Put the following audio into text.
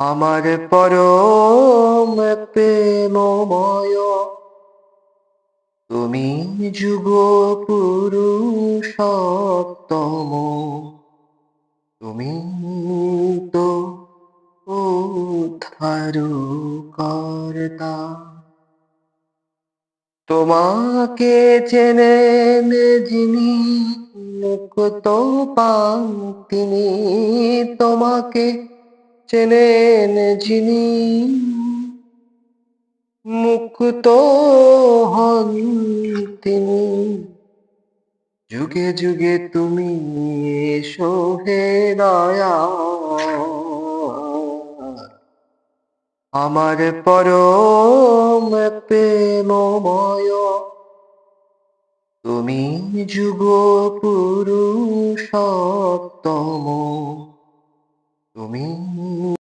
আমার পরম প্রেমময়। তুমি যুগ পুরুষোত্তম তুমি তো উদ্ধার কর্তা। তোমাকে চেনেন যিনি মুক্ত পান তিনি। তোমাকে চেনেন যিনি, মুক্ত হন তিনি। যুগে যুগে তুমি এসো হে দয়া আমার পরম প্রেমময়। তুমি যুগ পুরুষোত্তম তুমি